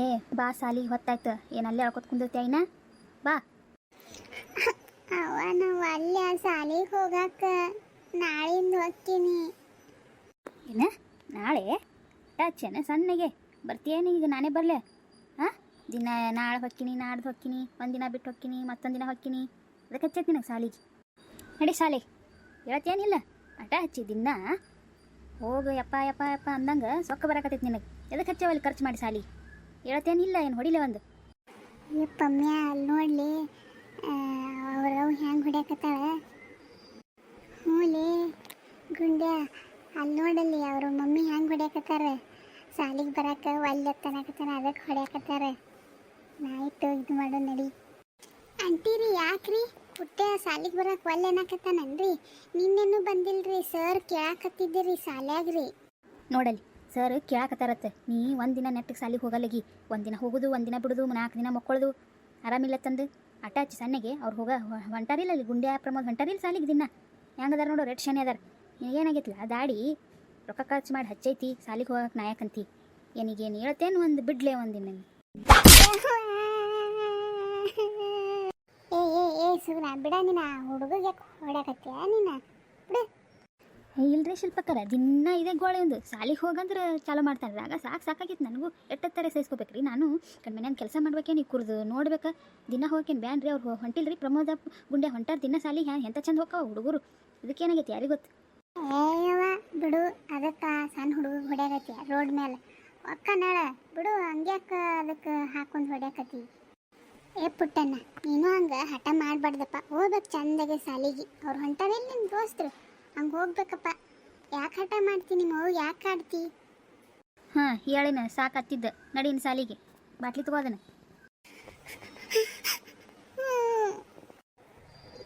ಏ ಬಾ ಸಾಲಿ ಹೊತ್ತಾಯ್ತು. ಏನು ಅಲ್ಲೇ ಹೇಳ್ಕೊತ ಕುಂದಿರ್ತಿ ಐನ ಬಾ. ಅವ ನಾವು ಅಲ್ಲೇ ಸಾಲಿಗೆ ಹೋಗಾಕ ನಾಳಿಂದ ಹೋಗ್ತೀನಿ. ಏನ ನಾಳೆ? ಚೆನ್ನ ಸಣ್ಣಗೆ. ಬರ್ತೀಯೇನು ಈಗ ನಾನೇ ಬರಲೆ? ಹಾಂ? ದಿನ ನಾಳೆ ಹೊಕ್ಕಿನಿ ನಾಡ್ದು ಹೊಕ್ಕಿನಿ ಒಂದಿನ ಬಿಟ್ಟು ಹೊಕ್ಕಿನಿ ಮತ್ತೊಂದು ದಿನ ಹೊಕ್ಕಿನಿ ಅದಕ್ಕೆ ಹಚ್ಚೈತಿ ನಿನಗೆ ಸಾಲಿಗೆ. ನಡಿ ಸಾಲಿ. ಹೇಳತ್ತೇನಿಲ್ಲ ಅಟ ಹಚ್ಚಿ ದಿನ? ಹೋಗು ಯಪ್ಪ ಯಪ್ಪ ಯಪ್ಪ ಅಂದಂಗೆ ಸೊಕ್ಕ ಬರಕತ್ತೈತಿ ನಿನಗೆ. ಎದಕ್ಕೆ ಹಚ್ಚವಲ್ಲಿ ಖರ್ಚು ಮಾಡಿ ಸಾಲಿ? ಹೇಳ್ತೇನಿಲ್ಲ ಏನು ಹೊಡಿಲೆ ಒಂದು. ಯಪ್ಪಮ್ಯ ಅಲ್ಲಿ ನೋಡ್ಲಿ ಅವ್ರವ್ ಹೆಂಗೆ ಹೊಡ್ಯಾಕತ್ತಾಳ? ಹ್ಞೂಲಿ ಗುಂಡ್ಯ ಅಲ್ಲಿ ನೋಡಲ್ಲಿ ಅವ್ರ ಮಮ್ಮಿ ಹೆಂಗೆ ಹೊಡ್ಯಾಕತ್ತಾರ? ಸಾಲಿಗೆ ಬರಾಕ ಒಲ್ಲೆತ್ತನಾಕತ್ತಾನ ಅದಕ್ಕೆ ಹೊಡ್ಯಾಕತ್ತಾರ? ನಾಯಿಟ್ಟು ಇದು ಮಾಡೋ ನಡಿ. ಅಂತೀರಿ ಯಾಕ್ರಿ? ಹುಟ್ಟೆ ಸಾಲಿಗೆ ಬರಾಕ ಒಲ್ಲೆ ಅನ್ನಕತ್ತಾನನ್ರಿ? ನಿನ್ನೆನೂ ಬಂದಿಲ್ರಿ ಸರ್ ಕೇಳಾಕತ್ತಿದ್ದೀರಿ ಸಾಲ್ಯಾಗ್ರಿ ನೋಡಲ್ಲಿ. ಸರ್, ಕೇಳಕತ್ತಾರತ್ತೆ. ನೀ ಒಂದಿನ ನೆಟ್ಟಿಗೆ ಸಾಲಿಗೆ ಹೋಗಲ್ಲಗಿ ಒಂದಿನ ಹೋಗೋದು, ಒಂದಿನ ಬಿಡೋದು, ನಾಲ್ಕು ದಿನ ಮಕ್ಕಳದು. ಆರಾಮಿಲ್ಲ ತಂದು. ಅಟ್ಯಾಚ್ ಸಣ್ಣಗೆ, ಅವ್ರು ಹೋಗ ಹೊಂಟಾರಿಲ್ಲ ಅಲ್ಲಿ ಗುಂಡ್ಯಾ ಪ್ರಮೋದ್ ಹೊಂಟಾರಿಲ್ಲ ಸಾಲಿಗೆ ದಿನ. ಹೆಂಗದಾರ ನೋಡು, ರೆಡ್ ಶನಿ ಅದಾರ. ಏನಾಗೈತಿಲ್ಲ ದಾಡಿ ರೊಕ್ಕ ಖರ್ಚು ಮಾಡಿ ಹಚ್ಚೈತಿ, ಸಾಲಿಗೆ ಹೋಗಕ್ಕೆ ನಾಯಕಂತಿ. ಏನಿಗೇನು ಹೇಳ್ತೇನು ಒಂದು ಬಿಡ್ಲೆ ಒಂದಿನ ಏ ಏ ಏ ಸುಗ್ರ ಬಿಡ ನಿನ್ನ ಹುಡುಗಿಗೆ ಹೊಡ್ಯಾಕತ್ತೀಯ ನೀನ? ಬಿಡು. ಇಲ್ರಿ ಶಿಲ್ಪಕ್ಕರ ದಿನ ಇದೇ ಗೋಳೆ ಒಂದು. ಸಾಲಿಗೆ ಹೋಗಂದ್ರೆ ಚಾಲು ಮಾಡ್ತಾನೆ ಆಗ ಸಾಕು ಸಾಕಾಗಿತ್ತು ನನಗೂ. ಎಟ್ಟತ್ತಾರೆ ಸೇರಿಸ್ಕೋಬೇಕ್ರಿ. ನಾನು ಕಣ್ಮನ್ಯಾನ ಕೆಲಸ ಮಾಡ್ಬೇಕೇನು ಈ ಕುರ್ದು ನೋಡ್ಬೇಕು. ದಿನ ಹೋಗೇನು ಬ್ಯಾನ್ರಿ ಅವ್ರು ಹೊಂಟಿಲ್ರಿ. ಪ್ರಮೋದ ಗುಂಡೆ ಹೊಂಟಾರ ದಿನ ಸಾಲಿ ಹ್ಯಾ ಎಂಥ ಚಂದ ಹೋಗ್ತಾವ ಹುಡುಗರು. ಇದಕ್ಕೇನಾಗೈತಿ ಯಾರಿಗೆ ಗೊತ್ತು? ಏಯವ ಬಿಡು. ಅದಕ್ಕೆ ಸಣ್ಣ ಹುಡುಗ ಹೊಡ್ಯಾಕತ್ತಿ ರೋಡ್ ಮೇಲೆ ಒಕ್ಕ ನಾಳ. ಬಿಡು, ಹಂಗ್ಯಾಕ ಅದಕ್ಕೆ ಹಾಕೊಂಡು ಹೊಡ್ಯಾಕತ್ತಿ? ಏ ಪುಟ್ಟಣ್ಣ, ನೀನು ಹಂಗೆ ಹಠ ಮಾಡಬಾರ್ದಪ್ಪ. ಹೋಗ್ಬೇಕು ಚಂದಾಗೆ ಸಾಲಿಗೆ ಅವ್ರು ಹೊಂಟಾರಿಲ್ಲ ನಿಮ್ಮ ದೋಸ್ತರು? ಹಂಗೆ ಹೋಗ್ಬೇಕಪ್ಪ. ಯಾಕೆ ಹಠ ಮಾಡ್ತೀನಿ ನಿಮ್ಮ ಯಾಕೆ ಕಾಡ್ತಿ? ಹಾಂ ಹೇಳಿನ ಸಾಕು ಹತ್ತಿದ್ದ ನಡೀನಿ ಸಾಲಿಗೆ. ಬಾಟ್ಲಿ ತಗೋದನ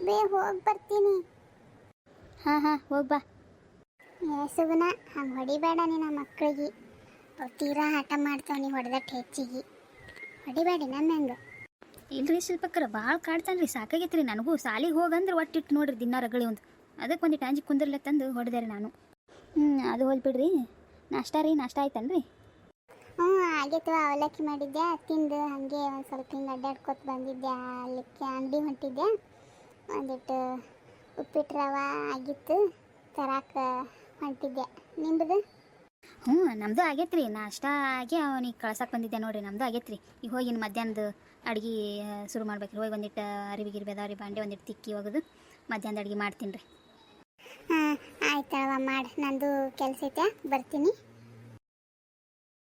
ಬೇ ಹೋಗಿ ಬರ್ತೀನಿ. ಹಾಂ ಹಾಂ ಹೋಗಿ ಬಾ. ಏ ಸುಗುಣ ಹಂಗೆ ಹೊಡಿಬೇಡ ನಿನ್ನ ಮಕ್ಕಳಿಗೆ ಅವ್ರು ತೀರಾ ಹಠ ಮಾಡ್ತಾವ ನೀ ಹೊಡೆದಟ್ಟು ಹೆಚ್ಚಿಗೆ. ಹೊಡಿಬೇಡಿ ನನ್ನ ಹೆಂಗೆ. ಇಲ್ರಿ ಶಿಲ್ಪಕ್ಕರ ಭಾಳ ಕಾಡ್ತಾನ್ರಿ. ಸಾಕಾಗೈತ್ರಿ ನನಗೂ. ಸಾಲಿಗೆ ಹೋಗಂದ್ರೆ ಒಟ್ಟಿಟ್ಟು ನೋಡ್ರಿ ದಿನ ರಗಳಿ ಒಂದು ಅದಕ್ಕೆ ಒಂದು ಟ್ಯಾಂಜಿ ಕುಂದಿರ್ಲೆ ತಂದು ಹೊಡೆದೆ ರೀ ನಾನು. ಹ್ಞೂ ಅದು ಹೋಲ್ಬಿಡ್ರಿ ನಾಷ್ಟ ರೀ ನಾಷ್ಟ ಆಯ್ತನ್ರಿ? ಹ್ಞೂ ಆಗೈತು ಅವಲಕ್ಕಿ ಮಾಡಿದ್ದೆ ತಿಂದು ಹಾಗೆ ಒಂದು ಸ್ವಲ್ಪ ಹಿಂಗೆ ಅಡ್ಡಾಡ್ಕೊತ ಬಂದಿದ್ದೆ ಅಲ್ಲಿ ಅಂಗಡಿ ಹೊಂಟಿದ್ದೆ. ಒಂದಿಟ್ಟು ಉಪ್ಪಿಟ್ಟು ರವೆ ಆಗಿತ್ತು ತರಾಕ ಹೊಂಟಿದ್ದೆ. ನಿಮ್ಮದು ಹ್ಞೂ ನಮ್ಮದು ಆಗೈತ್ರಿ. ನಾಷ್ಟ ಆಗಿ ಅವನಿಗೆ ಕಳ್ಸಕ್ಕೆ ಬಂದಿದ್ದೆ ನೋಡಿರಿ ನಮ್ಮದು ಆಗೈತ್ರಿ. ಈಗ ಹೋಗಿ ಇನ್ನು ಮಧ್ಯಾಹ್ನದ ಅಡುಗೆ ಶುರು ಮಾಡ್ಬೇಕ್ರಿ. ಹೋಗಿ ಒಂದಿಟ್ಟು ಅರಿವಿ ರೀ ಬಾಂಡೆ ಒಂದಿಟ್ಟು ತಿಕ್ಕಿ ಒಗೆದು ಮಧ್ಯಾಹ್ನದ ಅಡುಗೆ ಮಾಡ್ತೀನಿ ರೀ ಮಾಡಿ ನಂದು ಕೆಲಸ ಐತೆ ಬರ್ತೀನಿ.